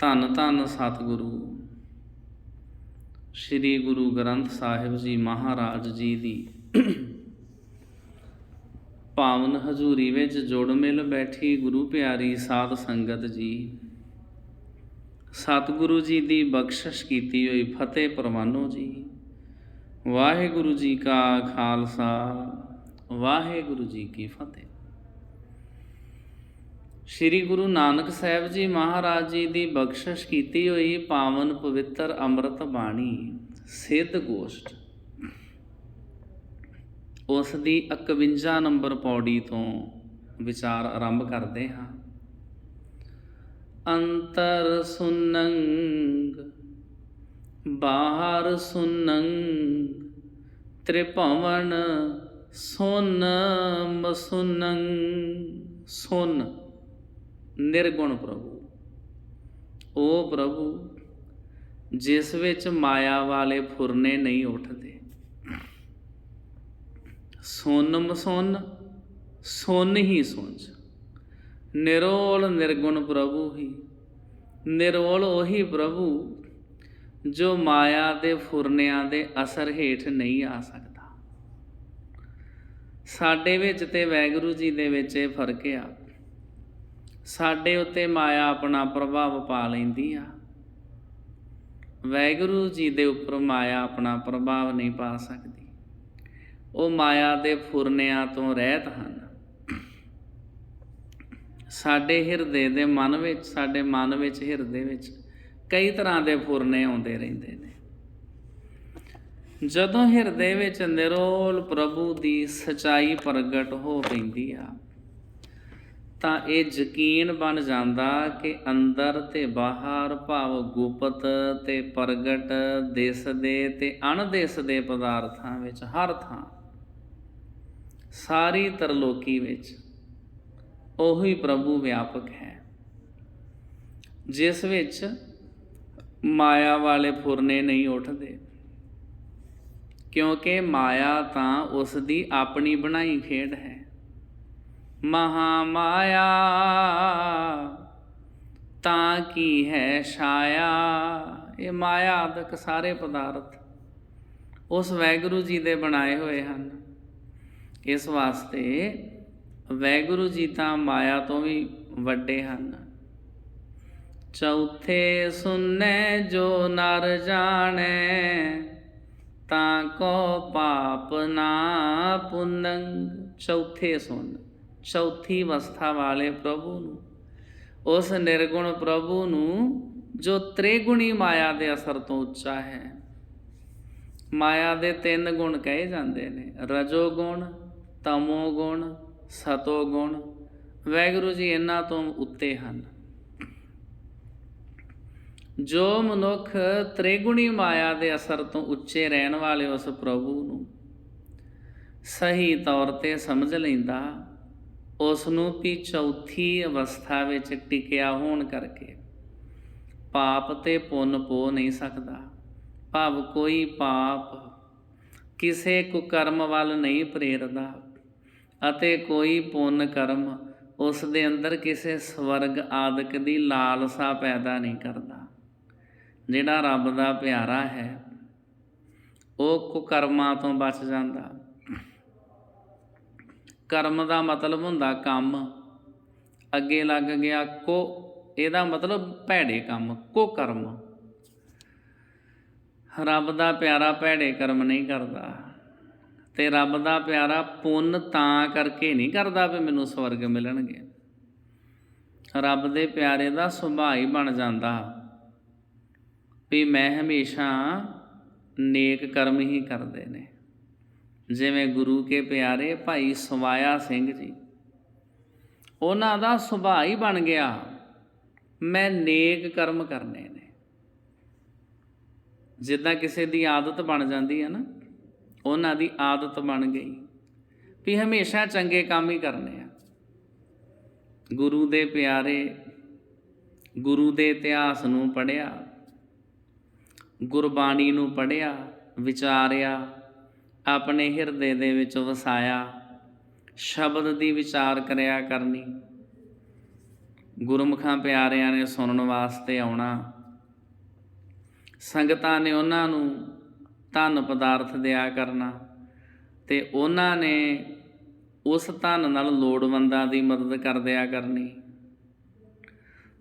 ਧੰਨ ਧੰਨ ਸਤਿਗੁਰੂ। ਸ੍ਰੀ ਗੁਰੂ ਗ੍ਰੰਥ ਸਾਹਿਬ ਜੀ ਮਹਾਰਾਜ ਜੀ ਦੀ ਪਾਵਨ ਹਜ਼ੂਰੀ ਵਿੱਚ ਜੁੜ ਮਿਲ ਬੈਠੀ ਗੁਰੂ ਪਿਆਰੀ ਸਾਧ ਸੰਗਤ ਜੀ। ਸਤਿਗੁਰੂ ਜੀ ਦੀ ਬਖਸ਼ਿਸ਼ ਕੀਤੀ ਹੋਈ ਫਤਿਹ ਪ੍ਰਵਾਨੋ ਜੀ। ਵਾਹਿਗੁਰੂ ਜੀ ਕਾ ਖਾਲਸਾ, ਵਾਹਿਗੁਰੂ ਜੀ ਕੀ ਫਤਿਹ। ਸ੍ਰੀ ਗੁਰੂ ਨਾਨਕ ਸਾਹਿਬ ਜੀ ਮਹਾਰਾਜ ਜੀ ਦੀ ਬਖਸ਼ਿਸ਼ ਕੀਤੀ ਹੋਈ ਪਾਵਨ ਪਵਿੱਤਰ ਅੰਮ੍ਰਿਤ ਬਾਣੀ, ਸਿੱਧ ਗੋਸ਼ਟ। ਉਸ ਦੀ 51 ਨੰਬਰ ਪੌੜੀ ਤੋਂ ਵਿਚਾਰ ਆਰੰਭ ਕਰਦੇ ਹਾਂ। ਅੰਤਰ ਸੁਨੰਗ, ਬਾਹਰ ਸੁਨੰਗ, ਤ੍ਰਿਭਵਨ ਸੁਨ ਮਸੁਨੰਗ ਸੁਨ। ਨਿਰਗੁਣ ਪ੍ਰਭੂ। ਉਹ ਪ੍ਰਭੂ, ਜਿਸ ਵਿੱਚ ਮਾਇਆ ਵਾਲੇ ਫੁਰਨੇ ਨਹੀਂ ਉੱਠਦੇ। ਸੁਨ ਮਸੁਨ ਸੁਨ ਹੀ ਸੁੰਝ ਨਿਰੋਲ ਨਿਰਗੁਣ ਪ੍ਰਭੂ ਹੀ। ਨਿਰੋਲ ਉਹੀ ਪ੍ਰਭੂ, ਜੋ ਮਾਇਆ ਦੇ ਫੁਰਨਿਆਂ ਦੇ ਅਸਰ ਹੇਠ ਨਹੀਂ ਆ ਸਕਦਾ। ਸਾਡੇ ਵਿੱਚ ਤੇ ਵੈਗੁਰੂ ਜੀ ਦੇ ਵਿੱਚ ਇਹ ਫ਼ਰਕ ਆ। ਸਾਡੇ ਉੱਤੇ ਮਾਇਆ ਆਪਣਾ ਪ੍ਰਭਾਵ ਪਾ ਲੈਂਦੀ ਆ। ਵੈਗੁਰੂ ਜੀ ਦੇ ਉੱਪਰ ਮਾਇਆ ਆਪਣਾ ਪ੍ਰਭਾਵ ਨਹੀਂ ਪਾ ਸਕਦੀ। ਉਹ ਮਾਇਆ ਦੇ ਫੁਰਨਿਆਂ ਤੋਂ ਰਹਿਤ ਹਨ। ਸਾਡੇ ਹਿਰਦੇ ਦੇ ਮਨ ਵਿੱਚ, ਸਾਡੇ ਮਨ ਵਿੱਚ, ਹਿਰਦੇ ਵਿੱਚ ਕਈ ਤਰ੍ਹਾਂ ਦੇ ਫੁਰਨੇ ਆਉਂਦੇ ਰਹਿੰਦੇ ਨੇ। ਜਦੋਂ ਹਿਰਦੇ ਵਿੱਚ ਨਿਰੋਲ ਪ੍ਰਭੂ ਦੀ ਸਚਾਈ ਪ੍ਰਗਟ ਹੋ ਪੈਂਦੀ ਆ ਤਾਂ ਇਹ ਯਕੀਨ ਬਣ ਜਾਂਦਾ ਕਿ ਅੰਦਰ ਤੇ ਬਾਹਰ ਭਾਵ ਗੁਪਤ ਤੇ ਪ੍ਰਗਟ ਦਿਸਦੇ ਤੇ ਅਣਦਿਸਦੇ ਪਦਾਰਥਾਂ ਵਿੱਚ, ਹਰ ਥਾਂ, ਸਾਰੀ ਤਰਲੋਕੀ ਵਿੱਚ ਉਹੀ ਪ੍ਰਭੂ ਵਿਆਪਕ ਹੈ। ਜਿਸ ਵਿੱਚ ਮਾਇਆ ਵਾਲੇ ਫੁਰਨੇ ਨਹੀਂ ਉੱਠਦੇ, ਕਿਉਂਕਿ ਮਾਇਆ ਤਾਂ ਉਸ ਦੀ ਆਪਣੀ ਬਣਾਈ ਖੇਡ ਹੈ। ਮਹਾ ਮਾਇਆ ਤਾਂ ਕੀ ਹੈ ਛਾਇਆ? ਇਹ ਮਾਇਆ ਆਦਿਕ ਸਾਰੇ ਪਦਾਰਥ ਉਸ ਵੈਗੁਰੂ ਜੀ ਦੇ ਬਣਾਏ ਹੋਏ ਹਨ। ਇਸ ਵਾਸਤੇ ਵੈਗੁਰੂ ਜੀ ਤਾਂ ਮਾਇਆ ਤੋਂ ਵੀ ਵੱਡੇ ਹਨ। ਚੌਥੇ ਸੁਨੈ ਜੋ ਨਰ ਜਾਣੈ, ਤਾਂ ਕੋ ਪਾਪ ਨਾ ਪੁੰਨੰ ਚੌਥੇ ਸੁਨ ਚੌਥੀ ਅਵਸਥਾ ਵਾਲੇ ਪ੍ਰਭੂ ਨੂੰ। ਉਸ ਨਿਰਗੁਣ ਪ੍ਰਭੂ ਨੂੰ ਜੋ ਤ੍ਰਿਗੁਣੀ ਮਾਇਆ ਦੇ ਅਸਰ ਤੋਂ ਉੱਚਾ ਹੈ। ਮਾਇਆ ਦੇ ਤਿੰਨ ਗੁਣ ਕਹੇ ਜਾਂਦੇ ਨੇ ਰਜੋ ਗੁਣ ਤਮੋ ਗੁਣ ਸਤੋ ਗੁਣ ਵੈਗੁਰੂ ਜੀ ਇਹਨਾਂ ਤੋਂ ਉੱਤੇ ਹਨ। ਜੋ ਮਨੁੱਖ ਤ੍ਰਿਗੁਣੀ ਮਾਇਆ ਦੇ ਅਸਰ ਤੋਂ ਉੱਚੇ ਰਹਿਣ ਵਾਲੇ ਉਸ ਪ੍ਰਭੂ ਨੂੰ ਸਹੀ ਤੌਰ ਤੇ ਸਮਝ ਲੈਂਦਾ ਉਸ ਨੂੰ ਵੀ ਚੌਥੀ ਅਵਸਥਾ ਵਿੱਚ ਟਿਕਿਆ ਹੋਣ ਕਰਕੇ ਪਾਪ ਤੇ ਪੁੰਨ ਪੋ ਨਹੀਂ ਸਕਦਾ। ਭਾਵ ਕੋਈ ਪਾਪ ਕਿਸੇ ਕੁਕਰਮ ਵੱਲ ਨਹੀਂ ਪ੍ਰੇਰਦਾ ਅਤੇ ਕੋਈ ਪੁੰਨ ਕਰਮ ਉਸ ਦੇ ਅੰਦਰ ਕਿਸੇ ਸਵਰਗ ਆਦਿਕ ਦੀ ਲਾਲਸਾ ਪੈਦਾ ਨਹੀਂ ਕਰਦਾ। ਜਿਹੜਾ ਰੱਬ ਦਾ ਪਿਆਰਾ ਹੈ, ਉਹ ਕੁਕਰਮਾਂ ਤੋਂ ਬਚ ਜਾਂਦਾ। ਕਰਮ ਦਾ ਮਤਲਬ ਹੁੰਦਾ ਕੰਮ। ਅੱਗੇ ਲੱਗ ਗਿਆ ਕੋ, ਇਹਦਾ ਮਤਲਬ ਭੈੜੇ ਕੰਮ, ਕੋ ਕਰਮ। ਰੱਬ ਦਾ ਪਿਆਰਾ ਭੈੜੇ ਕਰਮ ਨਹੀਂ ਕਰਦਾ। ਤੇ ਰੱਬ ਦਾ ਪਿਆਰਾ ਪੁੰਨ ਤਾਂ ਕਰਕੇ ਨਹੀਂ ਕਰਦਾ ਵੀ ਮੈਨੂੰ ਸਵਰਗ ਮਿਲਣਗੇ। ਰੱਬ ਦੇ ਪਿਆਰੇ ਦਾ ਸੁਭਾਅ ਹੀ ਬਣ ਜਾਂਦਾ। ਵੀ ਮੈਂ ਹਮੇਸ਼ਾ ਨੇਕ ਕਰਮ ਹੀ ਕਰਦੇ ਨੇ। ਜਿਵੇਂ ਗੁਰੂ ਕੇ ਪਿਆਰੇ ਭਾਈ ਸਵਾਇਆ ਸਿੰਘ ਜੀ। ਉਹਨਾਂ ਦਾ ਸੁਭਾਅ ਹੀ ਬਣ ਗਿਆ। ਮੈਂ ਨੇਕ ਕਰਮ ਕਰਨੇ ਨੇ। ਜਿੱਦਾਂ ਕਿਸੇ ਦੀ ਆਦਤ ਬਣ ਜਾਂਦੀ ਹੈ ਨਾ, ਉਹਨਾਂ ਦੀ ਆਦਤ ਬਣ ਗਈ ਵੀ ਹਮੇਸ਼ਾ ਚੰਗੇ ਕੰਮ ਹੀ ਕਰਨੇ ਆ। ਗੁਰੂ ਦੇ ਪਿਆਰੇ, ਗੁਰੂ ਦੇ ਇਤਿਹਾਸ ਨੂੰ ਪੜਿਆ ਗੁਰਬਾਣੀ ਨੂੰ ਪੜਿਆ ਵਿਚਾਰਿਆ ਆਪਣੇ ਹਿਰਦੇ ਦੇ ਵਿੱਚ ਵਸਾਇਆ, ਸ਼ਬਦ ਦੀ ਵਿਚਾਰ ਕਰਿਆ ਕਰਨੀ। ਗੁਰਮੁਖਾਂ ਪਿਆਰਿਆਂ ਨੇ ਸੁਣਨ ਵਾਸਤੇ ਆਉਣਾ। ਸੰਗਤਾਂ ਨੇ ਉਹਨਾਂ ਨੂੰ ਧਨ ਪਦਾਰਥ ਦਿਆ ਕਰਨਾ ਤੇ ਉਹਨਾਂ ਨੇ ਉਸ ਧਨ ਨਾਲ ਲੋੜਵੰਦਾਂ ਦੀ ਮਦਦ ਕਰ ਦਿਆ ਕਰਨੀ।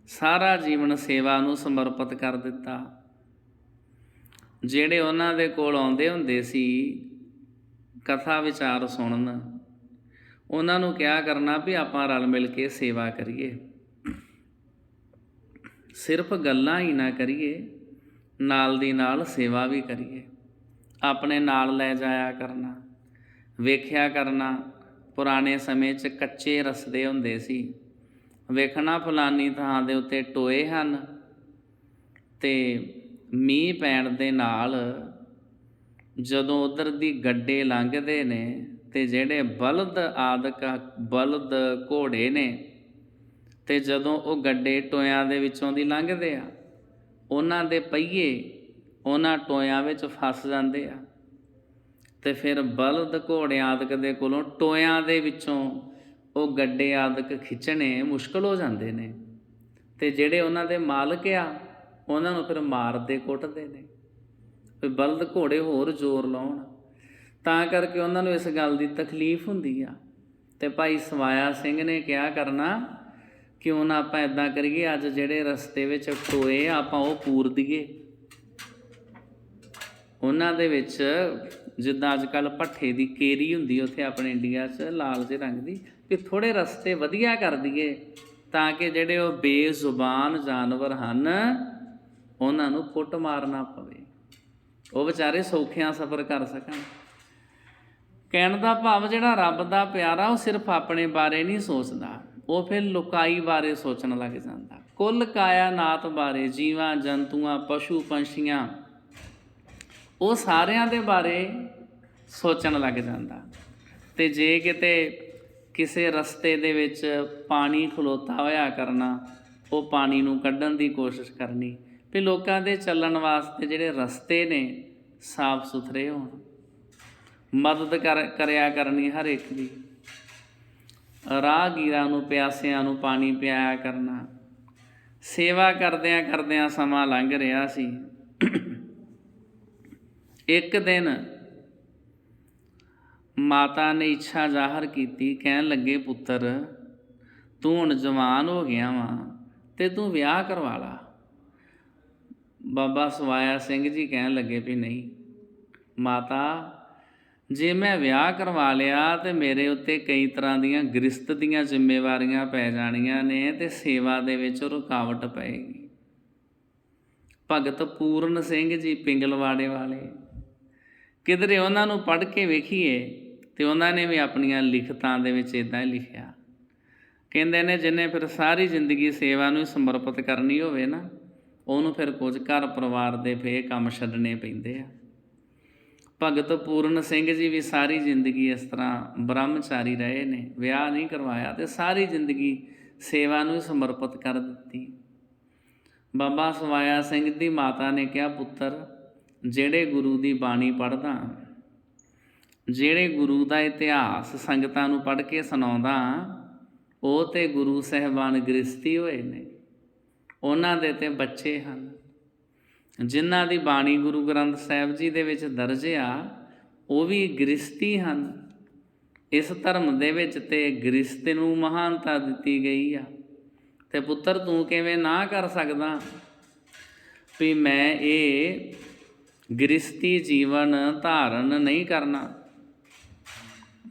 ਸਾਰਾ ਜੀਵਨ ਸੇਵਾ ਨੂੰ ਸਮਰਪਿਤ ਕਰ ਦਿੱਤਾ। ਜਿਹੜੇ ਉਹਨਾਂ ਦੇ ਕੋਲ ਆਉਂਦੇ ਹੁੰਦੇ ਸੀ ਕਥਾ ਵਿਚਾਰ ਸੁਣਨ। ਉਹਨਾਂ ਨੂੰ ਕਿਹਾ ਕਰਨਾ ਵੀ ਆਪਾਂ ਰਲ ਮਿਲ ਕੇ ਸੇਵਾ ਕਰੀਏ। ਸਿਰਫ ਗੱਲਾਂ ਹੀ ਨਾ ਕਰੀਏ, ਨਾਲ ਦੀ ਨਾਲ ਸੇਵਾ ਵੀ ਕਰੀਏ। ਆਪਣੇ ਨਾਲ ਲੈ ਜਾਇਆ ਕਰਨਾ, ਵੇਖਿਆ ਕਰਨਾ। ਪੁਰਾਣੇ ਸਮੇਂ 'ਚ ਕੱਚੇ ਰਸਤੇ ਹੁੰਦੇ ਸੀ। ਵੇਖਣਾ ਫਲਾਨੀ ਥਾਂ ਦੇ ਉੱਤੇ ਟੋਏ ਹਨ ਤੇ ਮੀਂਹ ਪੈਣ ਦੇ ਨਾਲ ਜਦੋਂ ਉਧਰ ਦੀ ਗੱਡੇ ਲੰਘਦੇ ਨੇ ਤੇ ਜਿਹੜੇ ਬਲਦ ਆਦਿਕ ਬਲਦ ਘੋੜੇ ਨੇ ਤੇ ਜਦੋਂ ਉਹ ਗੱਡੇ ਟੋਇਆਂ ਦੇ ਵਿੱਚੋਂ ਦੀ ਲੰਘਦੇ ਆ, ਉਹਨਾਂ ਦੇ ਪਹੀਏ ਉਹਨਾਂ ਟੋਇਆਂ ਵਿੱਚ ਫਸ ਜਾਂਦੇ ਆ। ਤੇ ਫਿਰ ਬਲਦ ਘੋੜੇ ਆਦਿਕ ਦੇ ਕੋਲੋਂ ਟੋਇਆਂ ਦੇ ਵਿੱਚੋਂ ਉਹ ਗੱਡੇ ਆਦਿਕ ਖਿੱਚਣੇ ਮੁਸ਼ਕਲ ਹੋ ਜਾਂਦੇ ਨੇ। ਤੇ ਜਿਹੜੇ ਉਹਨਾਂ ਦੇ ਮਾਲਕ ਆ, ਉਹਨਾਂ ਨੂੰ ਫਿਰ ਮਾਰਦੇ ਕੁੱਟਦੇ ਨੇ। ਵੀ ਬਲਦ ਘੋੜੇ ਹੋਰ ਜ਼ੋਰ ਲਾਉਣ। ਤਾਂ ਕਰਕੇ ਉਹਨਾਂ ਨੂੰ ਇਸ ਗੱਲ ਦੀ ਤਕਲੀਫ ਹੁੰਦੀ ਆ। ਤੇ ਭਾਈ ਸਵਾਇਆ ਸਿੰਘ ਨੇ ਕਿਹਾ ਕਰਨਾ, ਕਿਉਂ ਨਾ ਆਪਾਂ ਇਦਾਂ ਕਰੀਏ, ਅੱਜ ਜਿਹੜੇ ਰਸਤੇ ਵਿੱਚ ਟੋਏ ਆਪਾਂ ਉਹ ਪੂਰ ਦਈਏ ਉਹਨਾਂ ਦੇ ਵਿੱਚ ਜਿੱਦਾਂ ਅੱਜ ਕੱਲ ਪੱਠੇ ਦੀ ਕੇਰੀ ਹੁੰਦੀ ਉੱਥੇ ਆਪਣੇ ਇੰਡੀਆ 'ਚ ਲਾਲ ਜਿਹੇ ਰੰਗ ਦੀ ਕਿ ਥੋੜੇ ਰਸਤੇ ਵਧੀਆ ਕਰ ਦਈਏ ਤਾਂ ਕਿ ਜਿਹੜੇ ਉਹ ਬੇਜ਼ੁਬਾਨ ਜਾਨਵਰ ਹਨ, ਉਹਨਾਂ ਨੂੰ ਕੁੱਟ ਮਾਰਨਾ ਪਵੇ। ਉਹ ਵਿਚਾਰੇ ਸੌਖਿਆਂ ਸਫ਼ਰ ਕਰ ਸਕਣ। ਕਹਿਣ ਦਾ ਭਾਵ ਜਿਹੜਾ ਰੱਬ ਦਾ ਪਿਆਰਾ, ਉਹ ਸਿਰਫ ਆਪਣੇ ਬਾਰੇ ਨਹੀਂ ਸੋਚਦਾ। ਉਹ ਫਿਰ ਲੁਕਾਈ ਬਾਰੇ ਸੋਚਣ ਲੱਗ ਜਾਂਦਾ। ਕੁੱਲ ਕਾਇਨਾਤ ਬਾਰੇ, ਜੀਵਾਂ, ਜੰਤੂਆਂ, ਪਸ਼ੂ, ਪੰਛੀਆਂ, ਉਹ ਸਾਰਿਆਂ ਦੇ ਬਾਰੇ ਸੋਚਣ ਲੱਗ ਜਾਂਦਾ। ਤੇ ਜੇ ਕਿਤੇ ਕਿਸੇ ਰਸਤੇ ਦੇ ਵਿੱਚ ਪਾਣੀ ਖਲੋਤਾ ਹੋਇਆ ਕਰਨਾ, ਉਹ ਪਾਣੀ ਨੂੰ ਕੱਢਣ ਦੀ ਕੋਸ਼ਿਸ਼ ਕਰਨੀ ਵੀ ਲੋਕਾਂ ਦੇ ਚੱਲਣ ਵਾਸਤੇ ਜਿਹੜੇ ਰਸਤੇ ਨੇ, ਸਾਫ਼ ਸੁਥਰੇ ਹੋਣ। ਮਦਦ ਕਰ, ਕਰਿਆ ਕਰਨੀ ਹਰ ਇੱਕ ਦੀ। ਰਾਹਗੀਰਾਂ ਨੂੰ, ਪਿਆਸਿਆਂ ਨੂੰ ਪਾਣੀ ਪਿਆਇਆ ਕਰਨਾ। ਸੇਵਾ ਕਰਦਿਆਂ ਕਰਦਿਆਂ ਸਮਾਂ ਲੰਘ ਰਿਹਾ ਸੀ। ਇੱਕ ਦਿਨ ਮਾਤਾ ਨੇ ਇੱਛਾ ਜ਼ਾਹਰ ਕੀਤੀ, ਕਹਿਣ ਲੱਗੇ, ਪੁੱਤਰ, ਤੂੰ ਹੁਣ ਜਵਾਨ ਹੋ ਗਿਆ ਵਾਂ ਤੇ ਤੂੰ ਵਿਆਹ ਕਰਵਾ ਲਾ। ਬਾਬਾ ਸਵਾਇਆ ਸਿੰਘ ਜੀ ਕਹਿਣ ਲੱਗੇ ਵੀ ਨਹੀਂ, ਮਾਤਾ, ਜੇ ਮੈਂ ਵਿਆਹ ਕਰਵਾ ਲਿਆ ਤੇ ਮੇਰੇ ਉੱਤੇ ਕਈ ਤਰ੍ਹਾਂ ਦੀਆਂ ਗ੍ਰਸਤ ਦੀਆਂ ਜ਼ਿੰਮੇਵਾਰੀਆਂ ਪੈ ਜਾਣੀਆਂ ਨੇ ਤੇ ਸੇਵਾ ਦੇ ਵਿੱਚ ਰੁਕਾਵਟ ਪਏਗੀ। ਭਗਤ ਪੂਰਨ ਸਿੰਘ ਜੀ ਪਿੰਗਲਵਾੜੇ ਵਾਲੇ, ਕਿਧਰੇ ਉਹਨਾਂ ਨੂੰ ਪੜ੍ਹ ਕੇ ਵੇਖੀਏ ਤੇ ਉਹਨਾਂ ਨੇ ਵੀ ਆਪਣੀਆਂ ਲਿਖਤਾਂ ਦੇ ਵਿੱਚ ਇਦਾਂ ਹੀ ਲਿਖਿਆ। ਕਹਿੰਦੇ ਨੇ ਜਿਨੇ ਫਿਰ ਸਾਰੀ ਜ਼ਿੰਦਗੀ ਸੇਵਾ ਨੂੰ ਹੀ ਸਮਰਪਿਤ ਕਰਨੀ ਹੋਵੇ ਨਾ ਉਹਨੂੰ ਫਿਰ ਕੁਝ ਘਰ ਪਰਿਵਾਰ ਦੇ ਫੇ ਕੰਮ ਛੱਡਣੇ ਪੈਂਦੇ ਆ। ਭਗਤ ਪੂਰਨ ਸਿੰਘ ਜੀ ਵੀ ਸਾਰੀ ਜ਼ਿੰਦਗੀ ਇਸ ਤਰ੍ਹਾਂ ਬ੍ਰਹਮਚਾਰੀ ਰਹੇ ਨੇ, ਵਿਆਹ ਨਹੀਂ ਕਰਵਾਇਆ ਤੇ ਸਾਰੀ ਜ਼ਿੰਦਗੀ ਸੇਵਾ ਨੂੰ ਹੀ ਸਮਰਪਿਤ ਕਰ ਦਿੱਤੀ। ਬਾਬਾ ਸਵਾਇਆ ਸਿੰਘ ਦੀ ਮਾਤਾ ਨੇ ਕਿਹਾ, ਪੁੱਤਰ, ਜਿਹੜੇ ਗੁਰੂ ਦੀ ਬਾਣੀ ਪੜ੍ਹਦਾ, ਜਿਹੜੇ ਗੁਰੂ ਦਾ ਇਤਿਹਾਸ ਸੰਗਤਾਂ ਨੂੰ ਪੜ੍ਹ ਕੇ ਸੁਣਾਉਂਦਾ, ਉਹ ਤੇ ਗੁਰੂ ਸਹਿਬਾਨ ਗ੍ਰਸਤੀ ਹੋਏ ਨੇ। ਉਹਨਾਂ ਦੇ ਤੇ ਬੱਚੇ ਹਨ। ਜਿਨ੍ਹਾਂ ਦੀ ਬਾਣੀ ਗੁਰੂ ਗ੍ਰੰਥ ਸਾਹਿਬ ਜੀ ਦੇ ਵਿੱਚ ਦਰਜ ਆ, ਉਹ ਵੀ ਗ੍ਰਸਤੀ ਹਨ। ਇਸ ਧਰਮ ਦੇ ਵਿੱਚ ਤੇ ਗ੍ਰਸਤ ਨੂੰ ਮਹਾਨਤਾ ਦਿੱਤੀ ਗਈ ਆ। ਤੇ ਪੁੱਤਰ, ਤੂੰ ਕਿਵੇਂ ਨਾ ਕਰ ਸਕਦਾ ਵੀ ਮੈਂ ਇਹ ਗ੍ਰਸਤੀ ਜੀਵਨ ਧਾਰਨ ਨਹੀਂ ਕਰਨਾ?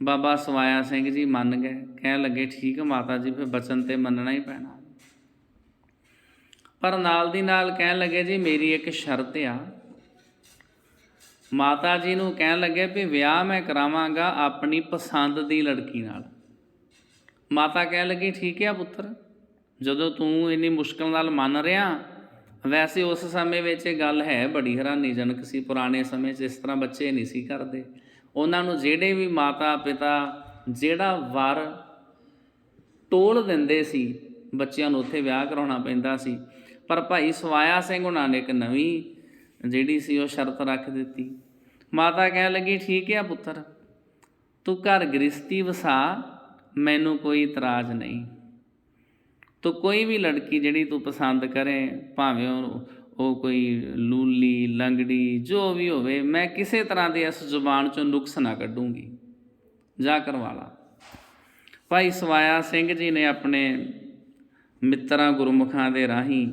ਬਾਬਾ ਸਵਾਇਆ ਸਿੰਘ ਜੀ ਮੰਨ ਗਏ, ਕਹਿਣ ਲੱਗੇ, ਠੀਕ ਮਾਤਾ ਜੀ, ਫਿਰ ਬਚਨ ਤੇ ਮੰਨਣਾ ਹੀ ਪੈਣਾ। ਪਰ ਨਾਲ ਦੀ ਨਾਲ ਕਹਿਣ ਲੱਗੇ, ਜੀ, ਮੇਰੀ ਇੱਕ ਸ਼ਰਤ ਆ। ਮਾਤਾ ਜੀ ਨੂੰ ਕਹਿਣ ਲੱਗੇ ਵੀ ਵਿਆਹ ਮੈਂ ਕਰਾਵਾਂਗਾ ਆਪਣੀ ਪਸੰਦ ਦੀ ਲੜਕੀ ਨਾਲ। ਮਾਤਾ ਕਹਿਣ ਲੱਗੀ, ਠੀਕ ਹੈ ਪੁੱਤਰ, ਜਦੋਂ ਤੂੰ ਇੰਨੀ ਮੁਸ਼ਕਲ ਨਾਲ ਮੰਨ ਰਿਹਾ, ਵੈਸੇ ਉਸ ਸਮੇਂ ਵਿੱਚ ਇਹ ਗੱਲ ਹੈ ਬੜੀ ਹੈਰਾਨੀਜਨਕ ਸੀ, ਪੁਰਾਣੇ ਸਮੇਂ 'ਚ ਇਸ ਤਰ੍ਹਾਂ ਬੱਚੇ ਨਹੀਂ ਸੀ ਕਰਦੇ। ਉਹਨਾਂ ਨੂੰ ਜਿਹੜੇ ਵੀ ਮਾਤਾ ਪਿਤਾ ਜਿਹੜਾ ਵਰ ਟੋਲ ਦਿੰਦੇ ਸੀ, ਬੱਚਿਆਂ ਨੂੰ ਉੱਥੇ ਵਿਆਹ ਕਰਾਉਣਾ ਪੈਂਦਾ ਸੀ ਪਰ ਭਾਈ ਸਵਾਇਆ ਸਿੰਘ ਉਹਨਾਂ ਨੇ ਇੱਕ ਨਵੀਂ ਜਿਹੜੀ ਸੀ ਉਹ ਸ਼ਰਤ ਰੱਖ ਦਿੱਤੀ। ਮਾਤਾ ਕਹਿਣ ਲੱਗੀ, ਠੀਕ ਹੈ ਪੁੱਤਰ, ਤੂੰ ਘਰ ਗ੍ਰਸਤੀ ਵਸਾ, ਮੈਨੂੰ ਕੋਈ ਇਤਰਾਜ਼ ਨਹੀਂ। ਤੋ ਕੋਈ ਵੀ ਲੜਕੀ ਜਿਹੜੀ ਤੂੰ ਪਸੰਦ ਕਰੇ, ਭਾਵੇਂ ਉਹ ਉਹ ਕੋਈ ਲੂਲੀ, ਲੰਗੜੀ, ਜੋ ਵੀ ਹੋਵੇ, ਮੈਂ ਕਿਸੇ ਤਰ੍ਹਾਂ ਦੇ ਇਸ ਜ਼ੁਬਾਨ ਚੋਂ ਨੁਕਸ ਨਾ ਕੱਢੂੰਗੀ। ਜਾ ਕਰਵਾ ਲਾ ਭਾਈ ਸਵਾਇਆ ਸਿੰਘ ਜੀ ਨੇ ਆਪਣੇ ਮਿੱਤਰਾਂ ਗੁਰਮੁਖਾਂ ਦੇ ਰਾਹੀਂ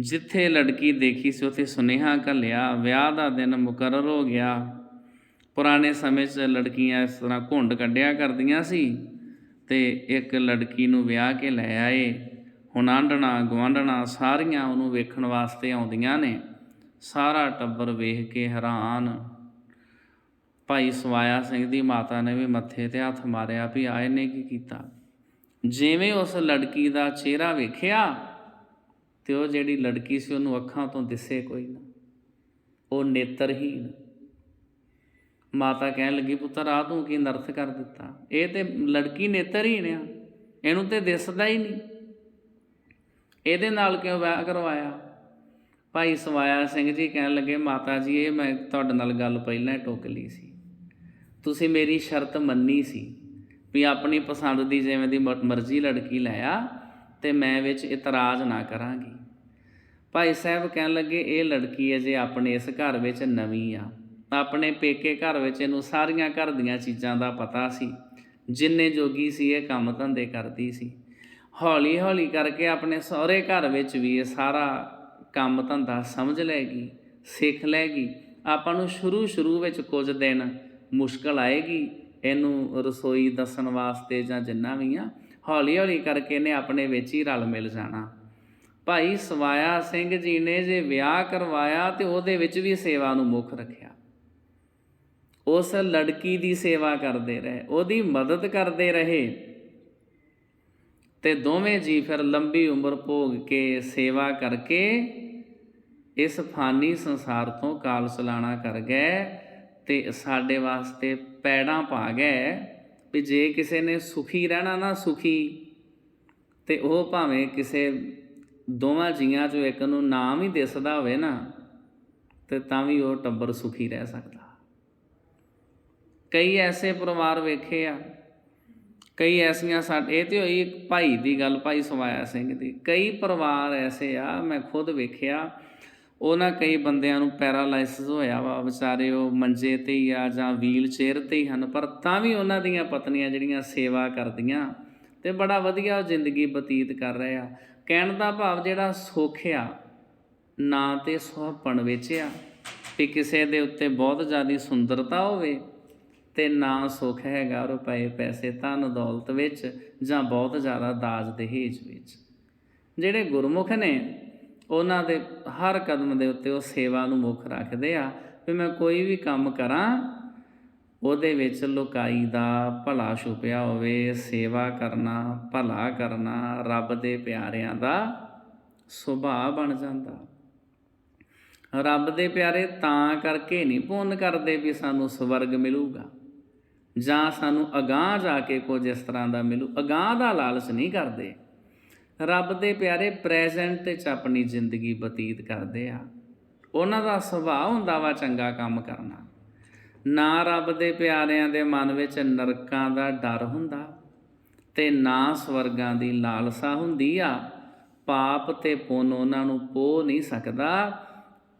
ਜਿੱਥੇ ਲੜਕੀ ਦੇਖੀ ਸੀ, ਉੱਥੇ ਸੁਨੇਹਾ ਘੱਲਿਆ ਵਿਆਹ ਦਾ ਦਿਨ ਮੁਕਰਰ ਹੋ ਗਿਆ। ਪੁਰਾਣੇ ਸਮੇਂ 'ਚ ਲੜਕੀਆਂ ਇਸ ਤਰ੍ਹਾਂ ਘੁੰਡ ਕੱਢਿਆ ਕਰਦੀਆਂ ਸੀ ਤੇ ਇੱਕ ਲੜਕੀ ਨੂੰ ਵਿਆਹ ਕੇ ਲੈ ਆਏ। ਹੁਣ ਆਂਢਣਾ ਗੁਆਂਢਣਾ ਸਾਰੀਆਂ ਉਹਨੂੰ ਵੇਖਣ ਵਾਸਤੇ ਆਉਂਦੀਆਂ ਨੇ। ਸਾਰਾ ਟੱਬਰ ਵੇਖ ਕੇ ਹੈਰਾਨ। ਭਾਈ ਸਵਾਇਆ ਸਿੰਘ ਦੀ ਮਾਤਾ ਨੇ ਵੀ ਮੱਥੇ ਤੇ ਹੱਥ ਮਾਰਿਆ ਵੀ ਆਏ ਨੇ ਕੀ ਕੀਤਾ? ਜਿਵੇਂ ਉਸ ਲੜਕੀ ਦਾ ਚਿਹਰਾ ਵੇਖਿਆ ਤੇ ਉਹ ਜਿਹੜੀ ਲੜਕੀ ਸੀ ਉਹਨੂੰ ਅੱਖਾਂ ਤੋਂ ਦਿਸੇ ਕੋਈ ਨਾ। ਉਹ ਨੇਤਰਹੀਨ ਮਾਤਾ ਕਹਿਣ ਲੱਗੀ, ਪੁੱਤਰ ਆ ਤੂੰ ਕੀ ਨਰਥ ਕਰ ਦਿੱਤਾ? ਇਹ ਤੇ ਲੜਕੀ ਨੇਤਰਹੀਨ ਆ। ਇਹਨੂੰ ਤੇ ਦਿਸਦਾ ਹੀ ਨਹੀਂ। ਇਹਦੇ ਨਾਲ ਕਿਉਂ ਵਿਆਹ ਕਰਵਾਇਆ? ਭਾਈ ਸਵਾਇਆ ਸਿੰਘ ਜੀ ਕਹਿਣ ਲੱਗੇ, ਮਾਤਾ ਜੀ, ਇਹ ਮੈਂ ਤੁਹਾਡੇ ਨਾਲ ਗੱਲ ਪਹਿਲਾਂ ਟੋਕ ਲਈ ਸੀ। ਤੁਸੀਂ ਮੇਰੀ ਸ਼ਰਤ ਮੰਨੀ ਸੀ ਵੀ ਆਪਣੀ ਪਸੰਦ ਦੀ ਜਿਵੇਂ ਦੀ ਮ- ਮਰਜ਼ੀ ਲੜਕੀ ਲੈ ਆ ਤੇ ਮੈਂ ਵਿੱਚ ਇਤਰਾਜ਼ ਨਾ ਕਰਾਂਗੀ। ਭਾਈ ਸਾਹਿਬ ਕਹਿਣ ਲੱਗੇ, ਇਹ ਲੜਕੀ ਅਜੇ ਆਪਣੇ ਇਸ ਘਰ ਵਿੱਚ ਨਵੀਂ ਆ। ਆਪਣੇ ਪੇਕੇ ਘਰ ਵਿੱਚ ਇਹਨੂੰ ਸਾਰੀਆਂ ਘਰ ਦੀਆਂ ਚੀਜ਼ਾਂ ਦਾ ਪਤਾ ਸੀ। ਜਿੰਨੇ ਜੋਗੀ ਸੀ, ਇਹ ਕੰਮ ਧੰਦੇ ਕਰਦੀ ਸੀ। ਹੌਲੀ ਹੌਲੀ ਕਰਕੇ ਆਪਣੇ ਸਹੁਰੇ ਘਰ ਵਿੱਚ ਵੀ ਇਹ ਸਾਰਾ ਕੰਮ ਧੰਦਾ ਸਮਝ ਲੈਗੀ, ਸਿੱਖ ਲੈਗੀ। ਆਪਾਂ ਨੂੰ ਸ਼ੁਰੂ ਸ਼ੁਰੂ ਵਿੱਚ ਕੁਝ ਦਿਨ ਮੁਸ਼ਕਲ ਆਏਗੀ। ਇਹਨੂੰ ਰਸੋਈ ਦੱਸਣ ਵਾਸਤੇ ਜਾਂ ਜਿੰਨਾ ਵੀ ਆ ਹੌਲੀ ਹੌਲੀ ਕਰਕੇ ਇਹਨੇ ਆਪਣੇ ਵਿੱਚ ਹੀ ਰਲ ਮਿਲ ਜਾਣਾ। ਭਾਈ ਸਵਾਇਆ ਸਿੰਘ ਜੀ ਨੇ ਜੇ ਵਿਆਹ ਕਰਵਾਇਆ ਤੇ ਉਹਦੇ ਵਿੱਚ ਵੀ ਸੇਵਾ ਨੂੰ ਮੁੱਖ ਰੱਖਿਆ। ਉਸ ਲੜਕੀ ਦੀ ਸੇਵਾ ਕਰਦੇ ਰਹੇ, ਉਹਦੀ ਮਦਦ ਕਰਦੇ ਰਹੇ। ਤੇ ਦੋਵੇਂ ਜੀ ਫਿਰ ਲੰਬੀ ਉਮਰ ਭੋਗ ਕੇ ਸੇਵਾ ਕਰਕੇ ਇਸ ਫਾਨੀ ਸੰਸਾਰ ਤੋਂ ਕਾਲ ਸਲਾਣਾ ਕਰ ਗਏ ਤੇ ਸਾਡੇ ਵਾਸਤੇ ਪੈੜਾਂ ਪਾ ਗਏ। ਵੀ ਜੇ ਕਿਸੇ ਨੇ ਸੁਖੀ ਰਹਿਣਾ ਨਾ ਸੁਖੀ, ਤੇ ਉਹ ਭਾਵੇਂ ਕਿਸੇ ਦੋਵਾਂ ਜੀਆਂ ਚੋਂ ਇੱਕ ਨੂੰ ਨਾਮ ਹੀ ਦਿਸਦਾ ਹੋਵੇ ਨਾ, ਤੇ ਤਾਂ ਵੀ ਉਹ ਟੱਬਰ ਸੁਖੀ ਰਹਿ ਸਕਦਾ। ਕਈ ਐਸੇ ਪਰਿਵਾਰ ਵੇਖੇ ਆ, ਕਈ ਐਸੀਆਂ ਸਾਡੇ ਇਹ ਤੇ ਹੋਈ ਇੱਕ ਭਾਈ ਦੀ ਗੱਲ, ਭਾਈ ਸਵਾਇਆ ਸਿੰਘ ਦੀ। ਕਈ ਪਰਿਵਾਰ ਐਸੇ ਆ, ਮੈਂ ਖੁਦ ਵੇਖਿਆ ਉਹਨਾਂ ਕਈ ਬੰਦਿਆਂ ਨੂੰ ਪੈਰਾਲਾਈਸਿਸ ਹੋਇਆ ਵਾ, ਵਿਚਾਰੇ ਉਹ ਮੰਜੇ ਤੇ ਹੀ ਆ ਜਾਂ ਵੀਲ ਚੇਅਰ ਤੇ ਹੀ ਹਨ, ਪਰ ਤਾਂ ਵੀ ਉਹਨਾਂ ਦੀਆਂ ਪਤਨੀਆਂ ਜਿਹੜੀਆਂ ਸੇਵਾ ਕਰਦੀਆਂ ਤੇ ਬੜਾ ਵਧੀਆ ਉਹ ਜ਼ਿੰਦਗੀ ਬਤੀਤ ਕਰ ਰਹੇ ਆ। ਕਹਿਣ ਦਾ ਭਾਵ ਜਿਹੜਾ ਸੁੱਖ ਆ ਨਾ ਤੇ ਸੁਹੱਪਣ ਵਿੱਚ ਆ, ਵੀ ਕਿਸੇ ਦੇ ਉੱਤੇ ਬਹੁਤ ਜ਼ਿਆਦੀ ਸੁੰਦਰਤਾ ਹੋਵੇ ਤੇ ਨਾ ਸੁੱਖ ਹੈਗਾ ਰੁਪਏ, ਪੈਸੇ, ਧਨ, ਦੌਲਤ ਵਿੱਚ ਜਾਂ ਬਹੁਤ ਜ਼ਿਆਦਾ ਦਾਜ ਦਹੇਜ ਵਿੱਚ। ਜਿਹੜੇ ਗੁਰਮੁਖ ਨੇ ਉਹਨਾਂ ਦੇ ਹਰ ਕਦਮ ਦੇ ਉੱਤੇ ਉਹ ਸੇਵਾ ਨੂੰ ਮੁੱਖ ਰੱਖਦੇ ਆ। ਵੀ ਮੈਂ ਕੋਈ ਵੀ ਕੰਮ ਕਰਾਂ, ਉਹਦੇ ਵਿੱਚ ਲੁਕਾਈ ਦਾ ਭਲਾ ਛੁਪਿਆ ਹੋਵੇ, ਸੇਵਾ ਕਰਨਾ, ਭਲਾ ਕਰਨਾ, ਰੱਬ ਦੇ ਪਿਆਰਿਆਂ ਦਾ ਸੁਭਾਅ ਬਣ ਜਾਂਦਾ। ਰੱਬ ਦੇ ਪਿਆਰੇ ਤਾਂ ਕਰਕੇ ਨਹੀਂ ਪੁੰਨ ਕਰਦੇ ਵੀ ਸਾਨੂੰ ਸਵਰਗ ਮਿਲੂਗਾ, ਜਾਂ ਸਾਨੂੰ ਅਗਾਹ ਜਾ ਕੇ ਕੁਝ ਇਸ ਤਰ੍ਹਾਂ ਦਾ ਮਿਲੂ। ਅਗਾਹ ਦਾ ਲਾਲਚ ਨਹੀਂ ਕਰਦੇ। ਰੱਬ ਦੇ ਪਿਆਰੇ ਪ੍ਰੈਜ਼ੈਂਟ 'ਚ ਆਪਣੀ ਜ਼ਿੰਦਗੀ ਬਤੀਤ ਕਰਦੇ ਆ। ਉਹਨਾਂ ਦਾ ਸੁਭਾਅ ਹੁੰਦਾ ਵਾ ਚੰਗਾ ਕੰਮ ਕਰਨਾ। ਨਾ ਰੱਬ ਦੇ ਪਿਆਰਿਆਂ ਦੇ ਮਨ ਵਿੱਚ ਨਰਕਾਂ ਦਾ ਡਰ ਹੁੰਦਾ ਤੇ ਨਾ ਸਵਰਗਾਂ ਦੀ ਲਾਲਸਾ ਹੁੰਦੀ ਆ। ਪਾਪ ਤੇ ਪੁੰਨ ਉਹਨਾਂ ਨੂੰ ਪੋ ਨਹੀਂ ਸਕਦਾ।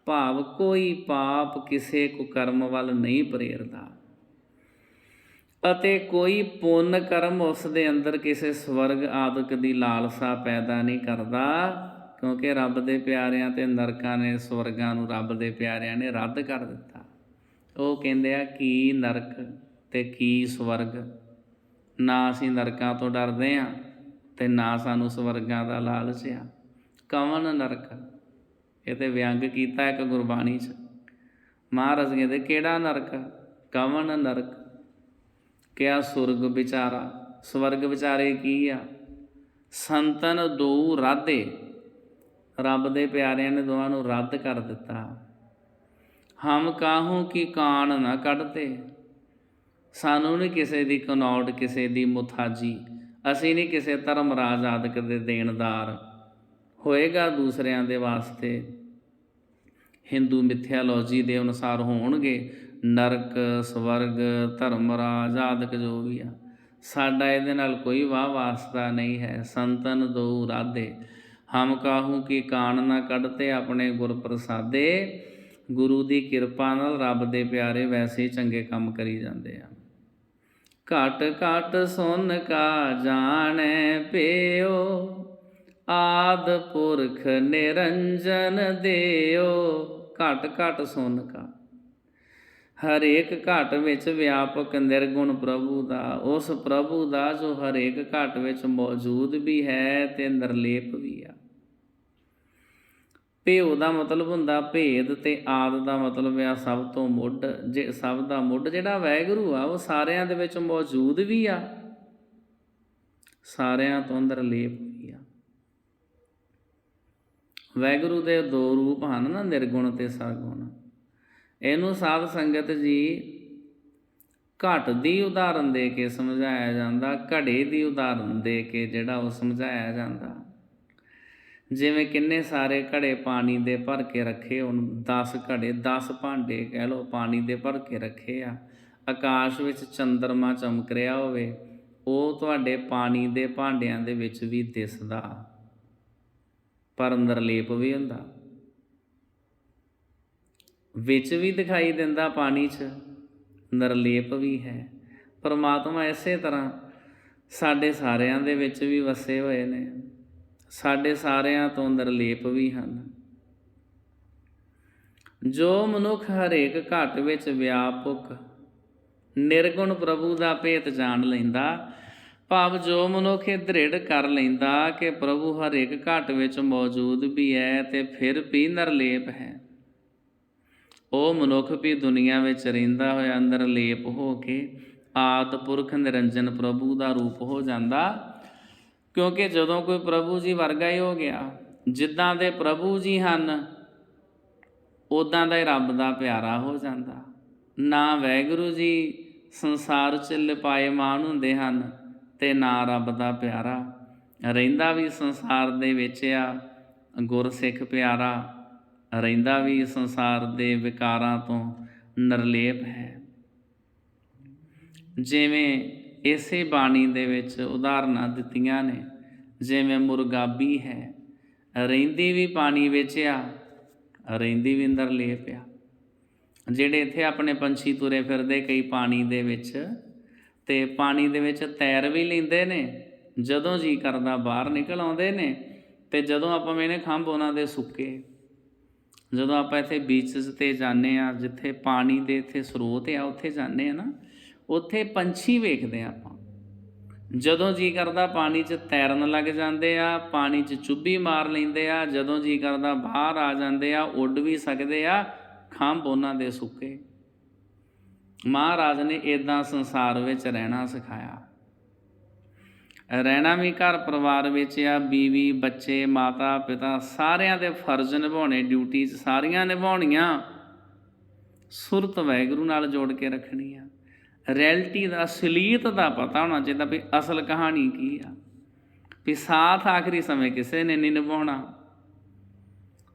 ਭਾਵ ਕੋਈ ਪਾਪ ਕਿਸੇ ਕੁਕਰਮ ਵੱਲ ਨਹੀਂ ਪ੍ਰੇਰਦਾ। ਅਤੇ ਕੋਈ ਪੁੰਨ ਕਰਮ ਉਸ ਦੇ ਅੰਦਰ ਕਿਸੇ ਸਵਰਗ ਆਦਿਕ ਦੀ ਲਾਲਸਾ ਪੈਦਾ ਨਹੀਂ ਕਰਦਾ, ਕਿਉਂਕਿ ਰੱਬ ਦੇ ਪਿਆਰਿਆਂ ਤੇ ਨਰਕਾਂ ਨੇ ਸਵਰਗਾਂ ਨੂੰ ਰੱਬ ਦੇ ਪਿਆਰਿਆਂ ਨੇ ਰੱਦ ਕਰ ਦਿੱਤਾ। ਉਹ ਕਹਿੰਦੇ ਆ, ਕੀ ਨਰਕ ਤੇ ਕੀ ਸਵਰਗ? ਨਾ ਅਸੀਂ ਨਰਕਾਂ ਤੋਂ ਡਰਦੇ ਆ ਤੇ ਨਾ ਸਾਨੂੰ ਸਵਰਗਾਂ ਦਾ ਲਾਲਚ ਆ। ਕਵਨ ਨਰਕ? ਇਹ ਤੇ ਵਿਅੰਗ ਕੀਤਾ ਇੱਕ ਗੁਰਬਾਣੀ 'ਚ। ਮਹਾਰਾਜ ਕਹਿੰਦੇ, ਕਿਹੜਾ ਨਰਕ? ਕਵਨ ਨਰਕ? ਕਿਆ ਸੁਰਗ ਵਿਚਾਰਾ? ਸਵਰਗ ਵਿਚਾਰੇ ਕੀ ਆ? ਸੰਤਨ ਦੋ ਰਾਧੇ। ਰੱਬ ਦੇ ਪਿਆਰਿਆਂ ਨੇ ਦੋਵਾਂ ਨੂੰ ਰੱਦ ਕਰ ਦਿੱਤਾ। ਹਮ ਕਾਹੂ ਕੀ ਕਾਣ ਨਾ ਕੱਢਤੇ ਸਾਨੂੰ ਨਹੀਂ ਕਿਸੇ ਦੀ ਕਨੌੜ, ਕਿਸੇ ਦੀ ਮੁਥਾਜੀ। ਅਸੀਂ ਨਹੀਂ ਕਿਸੇ ਧਰਮ ਰਾਜ ਆਦਿਕ ਦੇ ਦੇਣਦਾਰ। ਹੋਏਗਾ ਦੂਸਰਿਆਂ ਦੇ ਵਾਸਤੇ। ਹਿੰਦੂ ਮਿਥਿਆਲੋਜੀ ਦੇ ਅਨੁਸਾਰ ਹੋਣਗੇ। ਨਰਕ, ਸਵਰਗ, ਧਰਮ, ਰਾਜ ਆਦਿਕ ਜੋ ਵੀ ਆ, ਸਾਡਾ ਇਹਦੇ ਨਾਲ ਕੋਈ ਵਾਹ ਵਾਸਤਾ ਨਹੀਂ ਹੈ। ਸੰਤਨ ਦੋ ਰਾਧੇ, ਹਮ ਕਾਹੂ ਕੀ ਕਾਣ ਨਾ ਕੱਢਤੇ ਆਪਣੇ ਗੁਰ ਪ੍ਰਸਾਦੇ। ਗੁਰੂ ਦੀ ਕਿਰਪਾ ਨਾਲ ਰੱਬ ਦੇ ਪਿਆਰੇ ਵੈਸੇ ਚੰਗੇ ਕੰਮ ਕਰੀ ਜਾਂਦੇ ਆ। ਘਟ ਘਟ ਸੁਨ ਕਾ ਜਾਣੈ ਪਿਓ, ਆਦ ਪੁਰਖ ਨਿਰੰਜਨ ਦਿਓ। ਘਟ ਘਟ ਸੁਨ ਕਾ। ਹਰੇਕ ਘਾਟ ਵਿੱਚ ਵਿਆਪਕ ਨਿਰਗੁਣ ਪ੍ਰਭੂ ਦਾ, ਉਸ ਪ੍ਰਭੂ ਦਾ ਜੋ ਹਰੇਕ ਘਾਟ ਵਿੱਚ ਮੌਜੂਦ ਵੀ ਹੈ ਤੇ ਨਿਰਲੇਪ ਵੀ ਆ। ਭੇਉ ਦਾ ਮਤਲਬ ਹੁੰਦਾ ਭੇਦ ਤੇ ਆਦ ਦਾ ਮਤਲਬ ਆ ਸਭ ਤੋਂ ਮੁੱਢ, ਜੇ ਸਭ ਦਾ ਮੁੱਢ ਜਿਹੜਾ ਵੈਗਰੂ ਆ, ਉਹ ਸਾਰਿਆਂ ਦੇ ਵਿੱਚ ਮੌਜੂਦ ਵੀ ਆ। ਸਾਰਿਆਂ ਤੋਂ ਨਿਰਲੇਪ ਵੀ ਆ। ਵੈਗਰੂ ਦੇ ਦੋ ਰੂਪ ਹਨ ਨਾ, ਨਿਰਗੁਣ ਤੇ ਸਗੁਣ ਇਹਨੂੰ ਸਾਧ ਸੰਗਤ ਜੀ ਘਟ ਦੀ ਉਦਾਹਰਨ ਦੇ ਕੇ ਸਮਝਾਇਆ ਜਾਂਦਾ, ਘੜੇ ਦੀ ਉਦਾਹਰਨ ਦੇ ਕੇ ਜਿਹੜਾ ਉਹ ਸਮਝਾਇਆ ਜਾਂਦਾ। ਜਿਵੇਂ ਕਿੰਨੇ ਸਾਰੇ ਘੜੇ ਪਾਣੀ ਦੇ ਭਰ ਕੇ ਰੱਖੇ ਹੁਣ 10 ਘੜੇ 10 ਭਾਂਡੇ ਕਹਿ ਲਓ ਪਾਣੀ ਦੇ ਭਰ ਕੇ ਰੱਖੇ ਆ, ਆਕਾਸ਼ ਵਿੱਚ ਚੰਦਰਮਾ ਚਮਕ ਰਿਹਾ ਹੋਵੇ, ਉਹ ਤੁਹਾਡੇ ਪਾਣੀ ਦੇ ਭਾਂਡਿਆਂ ਦੇ ਵਿੱਚ ਵੀ ਦਿਸਦਾ। ਪਰ ਅੰਦਰ ਲੇਪ ਵੀ ਹੁੰਦਾ। ਵਿੱਚ ਵੀ ਦਿਖਾਈ ਦਿੰਦਾ ਪਾਣੀ 'ਚ, ਨਿਰਲੇਪ ਵੀ ਹੈ। ਪਰਮਾਤਮਾ ਇਸੇ ਤਰ੍ਹਾਂ ਸਾਡੇ ਸਾਰਿਆਂ ਦੇ ਵਿੱਚ ਵੀ ਵਸੇ ਹੋਏ ਨੇ। ਸਾਡੇ ਸਾਰਿਆਂ ਤੋਂ ਨਿਰਲੇਪ ਵੀ ਹਨ। ਜੋ ਮਨੁੱਖ ਹਰੇਕ ਘਟ ਵਿੱਚ ਵਿਆਪਕ, ਨਿਰਗੁਣ ਪ੍ਰਭੂ ਦਾ ਭੇਤ ਜਾਣ ਲੈਂਦਾ, ਭਾਵ ਜੋ ਮਨੁੱਖ ਇਹ ਦ੍ਰਿੜ ਕਰ ਲੈਂਦਾ ਕਿ ਪ੍ਰਭੂ ਹਰੇਕ ਘਟ ਵਿੱਚ ਮੌਜੂਦ ਵੀ ਹੈ ਤੇ ਫਿਰ ਵੀ ਨਿਰਲੇਪ ਹੈ। ਉਹ ਮਨੁੱਖ ਵੀ ਦੁਨੀਆ ਵਿੱਚ ਰਹਿੰਦਾ ਹੋਇਆ ਅੰਦਰ ਲੇਪ ਹੋ ਕੇ ਆਤ ਪੁਰਖ ਨਿਰੰਜਨ ਪ੍ਰਭੂ ਦਾ ਰੂਪ ਹੋ ਜਾਂਦਾ। ਕਿਉਂਕਿ ਜਦੋਂ ਕੋਈ ਪ੍ਰਭੂ ਜੀ ਵਰਗਾ ਹੀ ਹੋ ਗਿਆ, ਜਿੱਦਾਂ ਦੇ ਪ੍ਰਭੂ ਜੀ ਹਨ ਉਦਾਂ ਦਾ ਹੀ ਰੱਬ ਦਾ ਪਿਆਰਾ ਹੋ ਜਾਂਦਾ। ਨਾ ਵੈਗੁਰੂ ਜੀ ਸੰਸਾਰ ਚ ਲਿਪਾਏ ਲਿਪਾਏਮਾਨ ਹੁੰਦੇ ਹਨ ਤੇ ਨਾ ਰੱਬ ਦਾ ਪਿਆਰਾ। ਰਹਿੰਦਾ ਵੀ ਸੰਸਾਰ ਦੇ ਵਿੱਚ ਆ, ਗੁਰਸਿੱਖ ਪਿਆਰਾ। ਰਹਿੰਦਾ ਵੀ ਸੰਸਾਰ ਦੇ ਵਿਕਾਰਾਂ ਤੋਂ ਨਿਰਲੇਪ ਹੈ। ਜਿਵੇਂ ਇਸੇ ਬਾਣੀ ਦੇ ਵਿੱਚ ਉਦਾਹਰਨਾਂ ਦਿੱਤੀਆਂ ਨੇ, ਜਿਵੇਂ ਮੁਰਗਾਬੀ ਹੈ, ਰਹਿੰਦੀ ਵੀ ਪਾਣੀ ਵਿੱਚ ਆ, ਰਹਿੰਦੀ ਵੀ ਅੰਦਰ ਲੇਪ ਆ। ਜਿਹੜੇ ਇੱਥੇ ਆਪਣੇ ਪੰਛੀ ਤੁਰੇ ਫਿਰਦੇ ਕਈ ਪਾਣੀ ਦੇ ਵਿੱਚ, ਤੇ ਪਾਣੀ ਦੇ ਵਿੱਚ ਤੈਰ ਵੀ ਲੈਂਦੇ ਨੇ, ਜਦੋਂ ਜੀ ਕਰਦਾ ਬਾਹਰ ਨਿਕਲ ਆਉਂਦੇ ਨੇ, ਤੇ ਜਦੋਂ ਆਪਾਂ ਮੈਨੇ ਖੰਭ ਉਹਨਾਂ ਦੇ ਸੁੱਕੇ। ਜਦੋਂ ਆਪਾਂ ਇੱਥੇ ਬੀਚਸ ਤੇ ਜਾਂਦੇ ਆ ਜਿੱਥੇ ਪਾਣੀ ਦੇ ਇੱਥੇ ਸਰੋਤ ਆ, ਉੱਥੇ ਜਾਂਦੇ ਆ ਨਾ, ਉੱਥੇ ਪੰਛੀ ਵੇਖਦੇ ਆ ਆਪਾਂ। ਜਦੋਂ ਜੀ ਕਰਦਾ ਪਾਣੀ 'ਚ ਤੈਰਨ ਲੱਗ ਜਾਂਦੇ ਆ, ਪਾਣੀ 'ਚ ਚੁੱਭੀ ਮਾਰ ਲੈਂਦੇ ਆ, ਜਦੋਂ ਜੀ ਕਰਦਾ ਬਾਹਰ ਆ ਜਾਂਦੇ ਆ, ਉੱਡ ਵੀ ਸਕਦੇ ਆ, ਖੰਭ ਉਹਨਾਂ ਦੇ ਸੁੱਕੇ। ਮਹਾਰਾਜ ਨੇ ਇਦਾਂ ਸੰਸਾਰ ਵਿੱਚ ਰਹਿਣਾ ਸਿਖਾਇਆ। ਰਹਿਣਾ ਵੀ ਘਰ ਪਰਿਵਾਰ ਵਿੱਚ ਆ, ਬੀਵੀ, ਬੱਚੇ, ਮਾਤਾ, ਪਿਤਾ ਸਾਰਿਆਂ ਦੇ ਫਰਜ਼ ਨਿਭਾਉਣੇ ਡਿਊਟੀ ਸਾਰੀਆਂ ਨਿਭਾਉਣੀਆਂ। ਸੁਰਤ ਵੈਗਰੂ ਨਾਲ ਜੋੜ ਕੇ ਰੱਖਣੀ ਆ। ਰਿਐਲਿਟੀ ਦਾ ਅਸਲੀਅਤ ਦਾ ਪਤਾ ਹੋਣਾ ਚਾਹੀਦਾ ਵੀ ਅਸਲ ਕਹਾਣੀ ਕੀ ਆ। ਵੀ ਸਾਥ ਆਖਰੀ ਸਮੇਂ ਕਿਸੇ ਨੇ ਨਹੀਂ ਨਿਭਾਉਣਾ।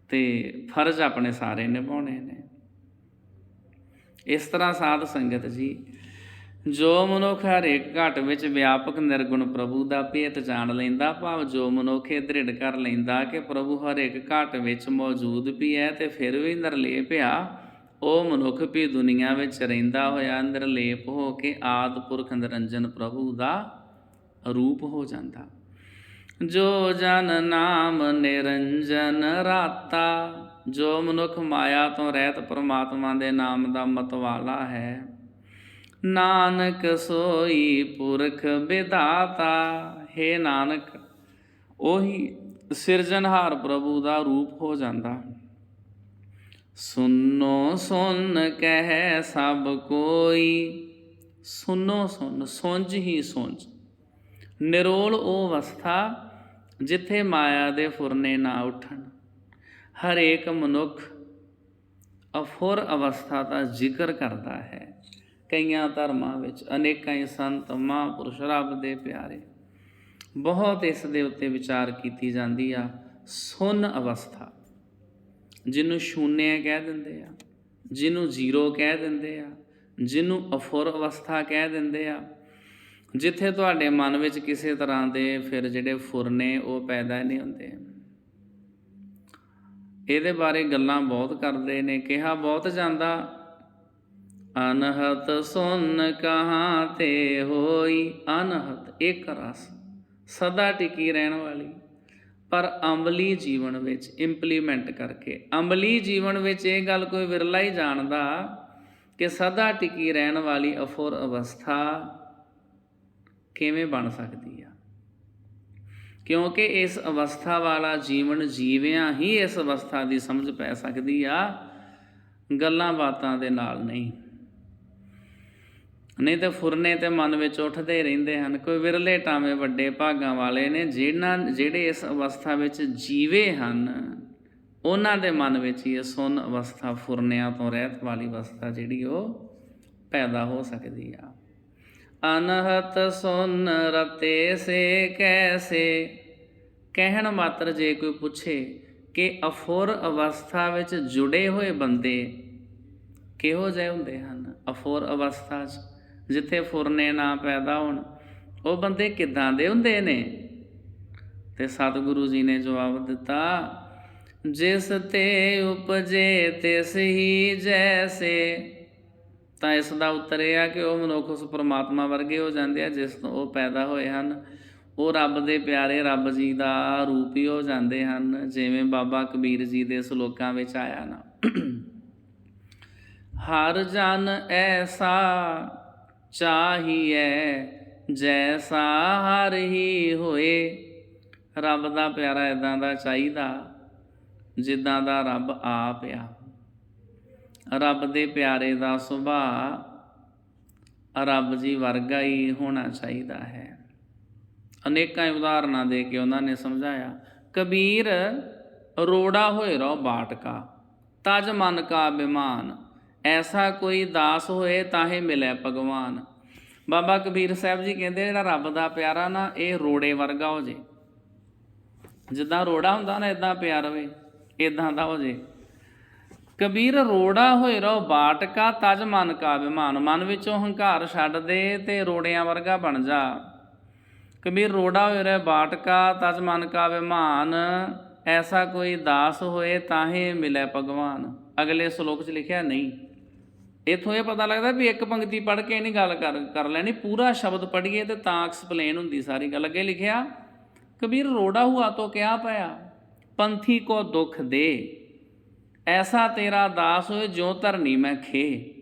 ਤੇ ਫਰਜ਼ ਆਪਣੇ ਸਾਰੇ ਨਿਭਾਉਣੇ ਨੇ। ਇਸ ਤਰ੍ਹਾਂ ਸਾਧ ਸੰਗਤ ਜੀ ਜੋ ਮਨੁੱਖ ਹਰੇਕ ਘਟ ਵਿੱਚ ਵਿਆਪਕ ਨਿਰਗੁਣ ਪ੍ਰਭੂ ਦਾ ਭੇਤ ਜਾਣ ਲੈਂਦਾ, ਭਾਵ ਜੋ ਮਨੁੱਖ ਇਹ ਦ੍ਰਿੜ ਕਰ ਲੈਂਦਾ ਕਿ ਪ੍ਰਭੂ ਹਰੇਕ ਘਟ ਵਿੱਚ ਮੌਜੂਦ ਵੀ ਹੈ ਤੇ ਫਿਰ ਵੀ ਨਿਰਲੇਪ ਆ, ਉਹ ਮਨੁੱਖ ਵੀ ਦੁਨੀਆ ਵਿੱਚ ਰਹਿੰਦਾ ਹੋਇਆ ਨਿਰਲੇਪ ਹੋ ਕੇ ਆਦ ਪੁਰਖ ਨਿਰੰਜਨ ਪ੍ਰਭੂ ਦਾ ਰੂਪ ਹੋ ਜਾਂਦਾ। ਜੋ ਜਨ ਨਾਮ ਨਿਰੰਜਨ ਰਾਤਾ, ਜੋ ਮਨੁੱਖ ਮਾਇਆ ਤੋਂ ਰਹਿਤ ਪਰਮਾਤਮਾ ਦੇ ਨਾਮ ਦਾ ਮਤਵਾਲਾ ਹੈ ਨਾਨਕ ਸੋਈ ਪੁਰਖ ਵਿਦਾਤਾ ਹੈ ਨਾਨਕ, ਉਹੀ ਸਿਰਜਣਹਾਰ ਪ੍ਰਭੂ ਦਾ ਰੂਪ ਹੋ ਜਾਂਦਾ। ਸੁਨੋ ਸੁਨ ਕਹਿ ਸਭ ਕੋਈ, ਸੁਨੋ ਸੁਨ, ਸੁੰਝ ਹੀ ਸੁੰਝ। ਨਿਰੋਲ ਉਹ ਅਵਸਥਾ ਜਿੱਥੇ ਮਾਇਆ ਦੇ ਫੁਰਨੇ ਨਾ ਉੱਠਣ। ਹਰੇਕ ਮਨੁੱਖ ਅਫੁਰ ਅਵਸਥਾ ਦਾ ਜ਼ਿਕਰ ਕਰਦਾ ਹੈ। ਕਈਆਂ ਧਰਮਾਂ ਵਿੱਚ, ਅਨੇਕਾਂ ਹੀ ਸੰਤ, ਮਹਾਂਪੁਰਸ਼, ਰੱਬ ਦੇ ਪਿਆਰੇ। ਬਹੁਤ ਇਸ ਦੇ ਉੱਤੇ ਵਿਚਾਰ ਕੀਤੀ ਜਾਂਦੀ ਆ, ਸੁਨ ਅਵਸਥਾ। ਜਿਹਨੂੰ ਸ਼ੂਨਿਆ ਕਹਿ ਦਿੰਦੇ ਆ, ਜਿਹਨੂੰ ਜ਼ੀਰੋ ਕਹਿ ਦਿੰਦੇ ਆ, ਜਿਹਨੂੰ ਅਫੁਰ ਅਵਸਥਾ ਕਹਿ ਦਿੰਦੇ ਆ, ਜਿੱਥੇ ਤੁਹਾਡੇ ਮਨ ਵਿੱਚ ਕਿਸੇ ਤਰ੍ਹਾਂ ਦੇ ਫਿਰ ਜਿਹੜੇ ਫੁਰਨੇ ਉਹ ਪੈਦਾ ਨਹੀਂ ਹੁੰਦੇ। ਇਹਦੇ ਬਾਰੇ ਗੱਲਾਂ ਬਹੁਤ ਕਰਦੇ ਨੇ, ਕਿਹਾ ਬਹੁਤ ਜਾਂਦਾ ਅਨਹਤ ਸੁਨ ਕਹਾਂ ਤੇ ਹੋਈ, ਅਨਹਤ ਇੱਕ ਰਸ, ਸਦਾ ਟਿਕੀ ਰਹਿਣ ਵਾਲੀ। ਪਰ ਅਮਲੀ ਜੀਵਨ ਵਿੱਚ ਇੰਪਲੀਮੈਂਟ ਕਰਕੇ ਅਮਲੀ ਜੀਵਨ ਵਿੱਚ ਇਹ ਗੱਲ ਕੋਈ ਵਿਰਲਾ ਹੀ ਜਾਣਦਾ ਕਿ ਸਦਾ ਟਿਕੀ ਰਹਿਣ ਵਾਲੀ ਅਫੁਰ ਅਵਸਥਾ ਕਿਵੇਂ ਬਣ ਸਕਦੀ ਆ। ਕਿਉਂਕਿ ਇਸ ਅਵਸਥਾ ਵਾਲਾ ਜੀਵਨ ਜੀਵਿਆਂ ਹੀ ਇਸ ਅਵਸਥਾ ਦੀ ਸਮਝ ਪੈ ਸਕਦੀ ਆ, ਗੱਲਾਂ ਬਾਤਾਂ ਦੇ ਨਾਲ ਨਹੀਂ। ਨਹੀਂ ਤੇ ਫੁਰਨੇ ਤੇ ਮਨ ਵਿੱਚ ਉੱਠਦੇ ਰਹਿੰਦੇ ਹਨ। ਕੋਈ ਵਿਰਲੇ ਟਾਵੇਂ ਵੱਡੇ ਭਾਗਾਂ ਵਾਲੇ ਨੇ ਜਿਹਨਾਂ ਜਿਹੜੇ ਇਸ ਅਵਸਥਾ ਵਿੱਚ ਜੀਵੇ ਹਨ, ਉਹਨਾਂ ਦੇ ਮਨ ਵਿੱਚ ਹੀ ਇਹ ਸੁੰਨ ਅਵਸਥਾ ਫੁਰਨਿਆਂ ਤੋਂ ਰਹਿਤ ਵਾਲੀ ਅਵਸਥਾ ਜਿਹੜੀ ਉਹ ਪੈਦਾ ਹੋ ਸਕਦੀ ਆ। ਅਨਹਤ ਸੁਨ ਰਤੇ ਸੇ ਕੈਸੇ? ਕਹਿਣ ਮਾਤਰ ਜੇ ਕੋਈ ਪੁੱਛੇ ਕਿ ਅਫੁਰ ਅਵਸਥਾ ਵਿੱਚ ਜੁੜੇ ਹੋਏ ਬੰਦੇ ਕਿਹੋ ਜਿਹੇ ਹੁੰਦੇ ਹਨ? ਅਫੁਰ ਅਵਸਥਾ 'ਚ ਜਿੱਥੇ ਫੁਰਨੇ ਨਾ ਪੈਦਾ ਹੋਣ। ਉਹ ਬੰਦੇ ਕਿੱਦਾਂ ਦੇ ਹੁੰਦੇ ਨੇ? ਤੇ ਸਤਿਗੁਰੂ ਜੀ ਨੇ ਜਵਾਬ ਦਿੱਤਾ, ਜਿਸ ਤੇ ਉਪਜੇ ਤਿਸ ਹੀ ਜੈਸੇ। ਤਾਂ ਇਸ ਦਾ ਉੱਤਰ ਇਹ ਆ ਕਿ ਉਹ ਮਨੁੱਖ ਉਸ ਪਰਮਾਤਮਾ ਵਰਗੇ ਹੋ ਜਾਂਦੇ ਆ, ਜਿਸ ਤੋਂ ਉਹ ਪੈਦਾ ਹੋਏ ਹਨ। ਉਹ ਰੱਬ ਦੇ ਪਿਆਰੇ ਰੱਬ ਜੀ ਦਾ ਰੂਪ ਹੀ ਹੋ ਜਾਂਦੇ ਹਨ, ਜਿਵੇਂ ਬਾਬਾ ਕਬੀਰ ਜੀ ਦੇ ਸ਼ਲੋਕਾਂ ਵਿੱਚ ਆਇਆ ਨਾ। ਹਰ ਜਨ ਐਸਾ ਚਾਹੀਐ, ਜੈਸਾ ਹਰ ਹੀ ਹੋਏ। ਰੱਬ ਦਾ ਪਿਆਰਾ ਇਦਾਂ ਦਾ ਚਾਹੀਦਾ, ਜਿੱਦਾਂ ਦਾ ਰੱਬ ਆਪ ਆ। ਰੱਬ ਦੇ ਪਿਆਰੇ ਦਾ ਸੁਭਾਅ ਰੱਬ ਜੀ ਵਰਗਾ ਹੀ ਹੋਣਾ ਚਾਹੀਦਾ ਹੈ। ਅਨੇਕਾਂ ਉਦਾਹਰਨਾਂ ਦੇ ਕੇ ਉਹਨਾਂ ਨੇ ਸਮਝਾਇਆ, ਕਬੀਰ ਰੋੜਾ ਹੋਏ ਰੋ ਬਾਟਕਾ, ਤਜ ਮਨ ਕਾ ਬਿਮਾਨ ਐਸਾ ਕੋਈ ਦਾਸ ਹੋਏ ਤਾਹੇ ਮਿਲੇ ਭਗਵਾਨ। ਬਾਬਾ ਕਬੀਰ ਸਾਹਿਬ ਜੀ ਕਹਿੰਦੇ, ਜਿਹੜਾ ਰੱਬ ਦਾ ਪਿਆਰਾ ਨਾ, ਇਹ ਰੋੜੇ ਵਰਗਾ ਹੋ ਜੇ। ਜਿੱਦਾਂ ਰੋੜਾ ਹੁੰਦਾ ਨਾ ਇਦਾਂ ਪਿਆਰ ਹੋਵੇ ਇਦਾਂ ਦਾ ਹੋ ਜੇ। ਕਬੀਰ ਰੋੜਾ ਹੋਏ ਰੋ ਬਾਟਕਾ ਤਜ ਮਨ ਕਾ ਬਿਮਾਨ ਮਨ ਵਿੱਚੋਂ ਹੰਕਾਰ ਛੱਡ ਦੇ ਤੇ ਰੋੜਿਆਂ ਵਰਗਾ ਬਣ ਜਾ। ਕਬੀਰ ਰੋੜਾ ਹੋਏ ਰੇ ਬਾਟਕਾ ਤਜ ਮਨ ਕਾ ਬਿਮਾਨ ਐਸਾ ਕੋਈ ਦਾਸ ਹੋਏ, ਤਾਹੇ ਮਿਲੇ ਭਗਵਾਨ। ਅਗਲੇ ਸ਼ਲੋਕ 'ਚ ਲਿਖਿਆ, ਨਹੀਂ ਇਥੋਂ ਇਹ ਪਤਾ ਲੱਗਦਾ ਵੀ ਇੱਕ ਪੰਕਤੀ ਪੜ੍ਹ ਕੇ ਨਹੀਂ ਗੱਲ ਕਰ ਕਰ ਲੈਣੀ, ਪੂਰਾ ਸ਼ਬਦ ਪੜ੍ਹੀਏ ਤੇ ਤਾਂ ਐਕਸਪਲੇਨ ਹੁੰਦੀ ਸਾਰੀ ਗੱਲ। ਅੱਗੇ ਲਿਖਿਆ, ਕਬੀਰ ਰੋੜਾ ਹੁਆ ਤੋ ਕਿਆ ਪਾਇਆ ਪੰਥੀ ਕੋ ਦੁੱਖ ਦੇ। ਐਸਾ ਤੇਰਾ ਦਾਸ ਹੋਏ ਜਿਉ ਧਰਨੀ ਮੈਂ ਖੇ।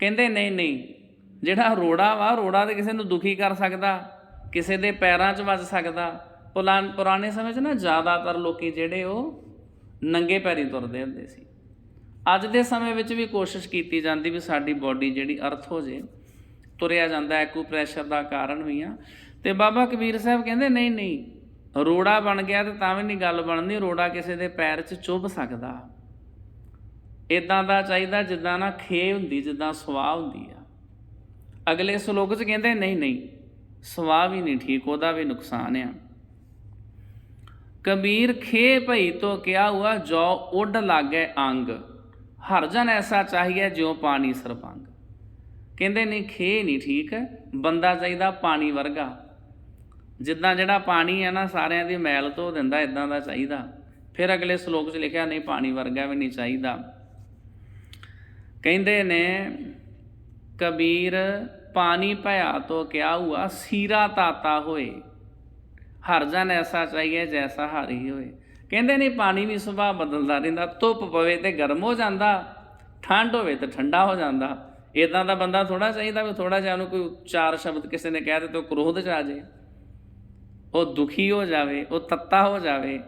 ਕਹਿੰਦੇ, ਨਹੀਂ ਨਹੀਂ, ਜਿਹੜਾ ਰੋੜਾ ਵਾ, ਰੋੜਾ ਤੇ ਕਿਸੇ ਨੂੰ ਦੁਖੀ ਕਰ ਸਕਦਾ, ਕਿਸੇ ਦੇ ਪੈਰਾਂ 'ਚ ਵੱਜ ਸਕਦਾ। ਪੁਲਾਨ ਪੁਰਾਣੇ ਸਮੇਂ 'ਚ ਨਾ ਜ਼ਿਆਦਾਤਰ ਲੋਕੀ ਜਿਹੜੇ ਉਹ ਨੰਗੇ ਪੈਰੀ ਤੁਰਦੇ ਹੁੰਦੇ ਸੀ। ਅੱਜ ਦੇ ਸਮੇਂ ਵਿੱਚ ਵੀ ਕੋਸ਼ਿਸ਼ ਕੀਤੀ ਜਾਂਦੀ ਵੀ ਸਾਡੀ ਬਾਡੀ ਜਿਹੜੀ ਅਰਥ ਹੋ ਜੇ, ਤੁਰਿਆ ਜਾਂਦਾ ਐਕੂ ਪ੍ਰੈਸ਼ਰ ਦਾ ਕਾਰਨ ਵੀ ਆ। ਤੇ ਬਾਬਾ ਕਬੀਰ ਸਾਹਿਬ ਕਹਿੰਦੇ, ਨਹੀਂ ਨਹੀਂ, ਰੋੜਾ ਬਣ ਗਿਆ ਤੇ ਤਾਂ ਵੀ ਨਹੀਂ ਗੱਲ ਬਣਨੀ ਰੋੜਾ ਕਿਸੇ ਦੇ ਪੈਰ 'ਚ ਚੁੱਭ ਸਕਦਾ। ਇਦਾਂ ਦਾ ਚਾਹੀਦਾ ਜਿੱਦਾਂ ਨਾ ਖੇ ਹੁੰਦੀ, ਜਿੱਦਾਂ ਸਵਾਹ ਹੁੰਦੀ ਆ। ਅਗਲੇ ਸ਼ਲੋਕ 'ਚ ਕਹਿੰਦੇ, ਨਹੀਂ ਨਹੀਂ, ਸਵਾਹ ਵੀ ਨਹੀਂ ਠੀਕ, ਉਹਦਾ ਵੀ ਨੁਕਸਾਨ ਆ। ਕਬੀਰ ਖੇ ਭਈ ਤੋ ਕਿਆ ਹੁਆ, ਜੋ ਉੱਡ ਲਾਗੇ ਅੰਗ। ਹਰ ਜਨ ਐਸਾ ਚਾਹੀਏ ਜਿਉ ਪਾਣੀ ਸਰਪੰਗ। ਕਹਿੰਦੇ ਨਹੀਂ ਖੇ ਨਹੀਂ ਠੀਕ, ਬੰਦਾ ਚਾਹੀਦਾ ਪਾਣੀ ਵਰਗਾ। ਜਿੱਦਾਂ ਜਿਹੜਾ ਪਾਣੀ ਹੈ ਨਾ ਸਾਰਿਆਂ ਦੀ ਮੈਲ ਧੋ ਦਿੰਦਾ ਇਦਾਂ ਦਾ ਚਾਹੀਦਾ। ਫਿਰ ਅਗਲੇ ਸ਼ਲੋਕ 'ਚ ਲਿਖਿਆ, ਨਹੀਂ ਪਾਣੀ ਵਰਗਾ ਵੀ ਨਹੀਂ ਚਾਹੀਦਾ। ਕਹਿੰਦੇ ਨੇ, ਕਬੀਰ ਪਾਣੀ ਭਇਆ ਤੋ ਕਿਆ ਹੁਆ, ਸੀਰਾ ਤਾਤਾ ਹੋਏ। ਹਰ ਜਨ ਐਸਾ ਚਾਹੀਏ ਜੈਸਾ ਹਰੀ ਹੋਏ। ਕਹਿੰਦੇ ਨਹੀਂ ਪਾਣੀ ਵੀ ਸੁਭਾਅ ਬਦਲਦਾ ਰਹਿੰਦਾ, ਧੁੱਪ ਪਵੇ ਤੇ ਗਰਮ ਹੋ ਜਾਂਦਾ, ਠੰਡ ਹੋਵੇ ਤੇ ਠੰਡਾ ਹੋ ਜਾਂਦਾ। ਇਦਾਂ ਦਾ ਬੰਦਾ ਥੋੜਾ ਚਾਹੀਦਾ ਵੀ ਥੋੜਾ ਜਿਹਾ ਉਹਨੂੰ ਕੋਈ ਚਾਰ ਸ਼ਬਦ ਕਿਸੇ ਨੇ ਕਹਿ ਦਿੱਤੇ, ਉਹ ਕ੍ਰੋਧ ਚ ਆ ਜੇ ਉਹ ਦੁਖੀ ਹੋ ਜਾਵੇ, ਉਹ ਤੱਤਾ ਹੋ ਜਾਵੇ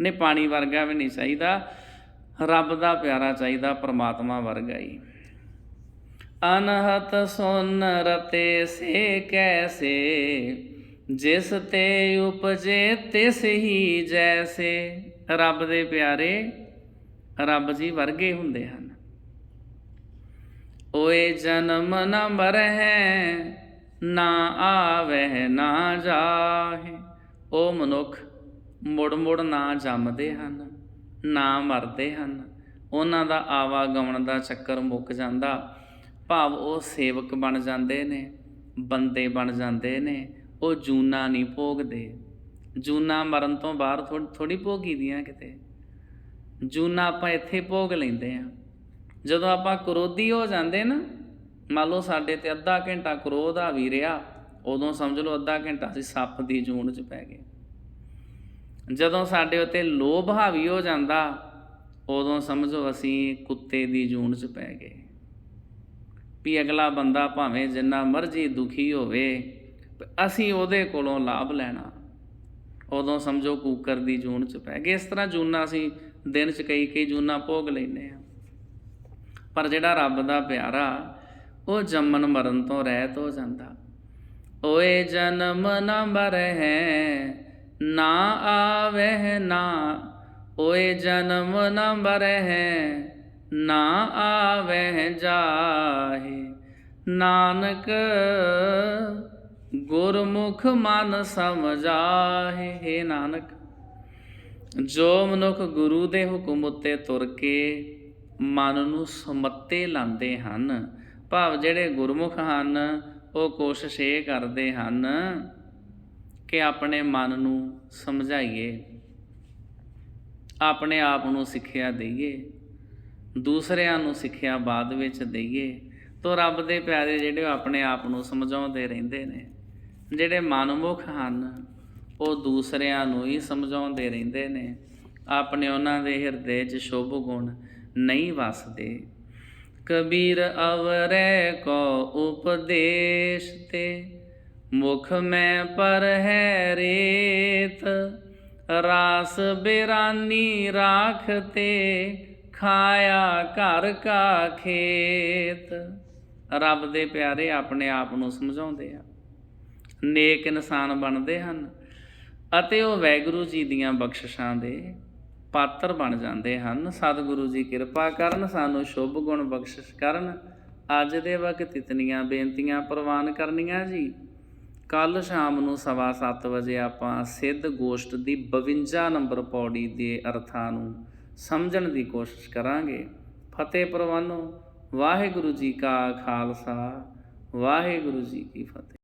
ਨੇ ਪਾਣੀ ਵਰਗਾ ਵੀ ਨਹੀਂ ਚਾਹੀਦਾ। ਰੱਬ ਦਾ ਪਿਆਰਾ ਚਾਹੀਦਾ, ਪਰਮਾਤਮਾ ਵਰਗਾ ਹੀ। ਅਨਹਤ ਸੁਨ ਰਤੇ ਸੇ ਕੈਸੇ ਜਿਸ ਤੇ ਉਪਜੇ ਤਿਸ ਹੀ ਜੈਸੇ। ਰੱਬ ਦੇ ਪਿਆਰੇ, ਰੱਬ ਜੀ ਵਰਗੇ ਹੁੰਦੇ ਹਨ। ਓਏ ਜਨਮ ਨ ਮਰਹਿ, ਨਾ ਆਵਹਿ, ਨਾ ਜਾਹੇ। ਉਹ ਮਨੁੱਖ, ਮੁੜ ਮੁੜ ਨਾ ਜੰਮਦੇ ਹਨ, ਨਾ ਮਰਦੇ ਹਨ। ਉਹਨਾਂ ਦਾ ਆਵਾ ਆਵਾਗਮਨ ਦਾ ਚੱਕਰ ਮੁੱਕ ਜਾਂਦਾ। ਭਾਵ ਉਹ ਸੇਵਕ ਬਣ ਜਾਂਦੇ ਨੇ, ਬੰਦੇ ਬਣ ਜਾਂਦੇ ਨੇ। ਉਹ ਜੂਨਾ ਨਹੀਂ ਭੋਗਦੇ। ਜੂਨਾ ਮਰਨ ਤੋਂ ਬਾਹਰ ਥੋੜੀ ਭੋਗੀ ਦੀਆਂ ਕਿਤੇ। ਜੂਨਾ ਆਪਾਂ ਇੱਥੇ ਭੋਗ ਲੈਂਦੇ ਆ ਜਦੋਂ ਆਪਾਂ ਕਰੋਧੀ ਹੋ ਜਾਂਦੇ ਨਾ, ਮੰਨ ਲਓ ਸਾਡੇ ਤੇ ਅੱਧਾ ਘੰਟਾ ਕਰੋਧ ਆ ਵੀ ਰਿਹਾ, ਉਦੋਂ ਸਮਝ ਲਓ ਅੱਧਾ ਘੰਟਾ ਅਸੀਂ ਸੱਪ ਦੀ ਜੂਨ 'ਚ ਪੈ ਗਏ। ਜਦੋਂ ਸਾਡੇ ਉੱਤੇ ਲੋਭ ਹਾਵੀ ਹੋ ਜਾਂਦਾ, ਉਦੋਂ ਸਮਝੋ ਅਸੀਂ ਕੁੱਤੇ ਦੀ ਜੂਨ 'ਚ ਪੈ ਗਏ। ਵੀ ਅਗਲਾ ਬੰਦਾ ਭਾਵੇਂ ਜਿੰਨਾ ਮਰਜ਼ੀ ਦੁਖੀ ਹੋਵੇ ਅਸੀਂ ਉਹਦੇ ਕੋਲੋਂ ਲਾਭ ਲੈਣਾ। ਉਦੋਂ ਸਮਝੋ ਕੂਕਰ ਦੀ ਜੂਨ 'ਚ ਪੈ ਗਏ ਇਸ ਤਰ੍ਹਾਂ ਜੂਨਾ ਅਸੀਂ ਦਿਨ 'ਚ ਕਈ ਕਈ ਜੂਨਾ ਭੋਗ ਲੈਨੇ ਆ ਪਰ ਜਿਹੜਾ ਰੱਬ ਦਾ ਪਿਆਰਾ, ਉਹ ਜੰਮਨ ਮਰਨ ਤੋਂ ਰਹਿਤ ਹੋ ਜਾਂਦਾ। ਓਏ ਜਨਮ ਨਾ ਮਰਹਿ, ਨਾ ਆਵਹਿ, ਨਾ। ਓਏ ਜਨਮ ਨਾ ਮਰਹਿ, ਨਾ ਆਵਹਿ ਜਾਹੇ। ਨਾਨਕ ਗੁਰਮੁਖ ਮਨ ਸਮਝਾਹੇ, ਹੈ ਨਾਨਕ, ਜੋ ਮਨੁੱਖ ਗੁਰੂ ਦੇ ਹੁਕਮ ਉੱਤੇ ਤੁਰ ਕੇ ਮਨ ਨੂੰ ਸਮੱਤੇ ਲਾਉਂਦੇ ਹਨ, ਭਾਵ ਜਿਹੜੇ ਗੁਰਮੁਖ ਹਨ, ਉਹ ਕੋਸ਼ਿਸ਼ ਇਹ ਕਰਦੇ ਹਨ ਕਿ ਆਪਣੇ ਮਨ ਨੂੰ ਸਮਝਾਈਏ, ਆਪਣੇ ਆਪ ਨੂੰ ਸਿੱਖਿਆ ਦਈਏ, ਦੂਸਰਿਆਂ ਨੂੰ ਸਿੱਖਿਆ ਬਾਅਦ ਵਿੱਚ ਦਈਏ, ਤੋ ਰੱਬ ਦੇ ਪਿਆਰੇ ਜਿਹੜੇ ਉਹ ਆਪਣੇ ਆਪ ਨੂੰ ਸਮਝਾਉਂਦੇ ਰਹਿੰਦੇ ਨੇ। ਜਿਹੜੇ ਮਨਮੁਖ ਹਨ, ਉਹ ਦੂਸਰਿਆਂ ਨੂੰ ਹੀ ਸਮਝਾਉਂਦੇ ਰਹਿੰਦੇ ਨੇ। ਆਪਣੇ ਉਹਨਾਂ ਦੇ ਹਿਰਦੇ 'ਚ ਸ਼ੁਭ ਗੁਣ ਨਹੀਂ ਵਸਦੇ। ਕਬੀਰ ਅਵਰੈ ਕੋ ਉਪਦੇਸ਼ ਤੇ, ਮੁਖ ਮੈਂ ਪਰ ਹੈ ਰੇਤ। ਰਾਸ ਬੇਰਾਨੀ ਰਾਖਤੇ ਖਾਇਆ ਘਰ ਕਾ ਖੇਤ। ਰੱਬ ਦੇ ਪਿਆਰੇ ਆਪਣੇ ਆਪ ਨੂੰ ਸਮਝਾਉਂਦੇ ਆ। ਨੇਕ ਇਨਸਾਨ ਬਣਦੇ ਹਨ ਅਤੇ ਉਹ ਵੈਗੁਰੂ ਜੀ ਦੀਆਂ ਬਖਸ਼ਿਸ਼ਾਂ ਦੇ ਪਾਤਰ ਬਣ ਜਾਂਦੇ ਹਨ। ਸਤਿਗੁਰੂ ਜੀ ਕਿਰਪਾ ਕਰਨ, ਸਾਨੂੰ ਸ਼ੁਭ ਗੁਣ ਬਖਸ਼ਿਸ਼ ਕਰਨ। ਅੱਜ ਦੇ ਵਕਤ ਇਤਨੀਆਂ ਬੇਨਤੀਆਂ ਪ੍ਰਵਾਨ ਕਰਨੀਆਂ ਜੀ। ਕੱਲ ਸ਼ਾਮ ਨੂੰ ਸਵਾ ਸੱਤ ਵਜੇ ਆਪਾਂ ਸਿੱਧ ਗੋਸ਼ਟ ਦੀ 52 ਨੰਬਰ ਪੌੜੀ ਦੇ ਅਰਥਾਂ ਨੂੰ ਸਮਝਣ ਦੀ ਕੋਸ਼ਿਸ਼ ਕਰਾਂਗੇ। ਫਤਿਹ ਪ੍ਰਵਾਨੋ, ਵਾਹਿਗੁਰੂ ਜੀ ਕਾ ਖਾਲਸਾ, ਵਾਹਿਗੁਰੂ ਜੀ ਕੀ ਫਤਿਹ।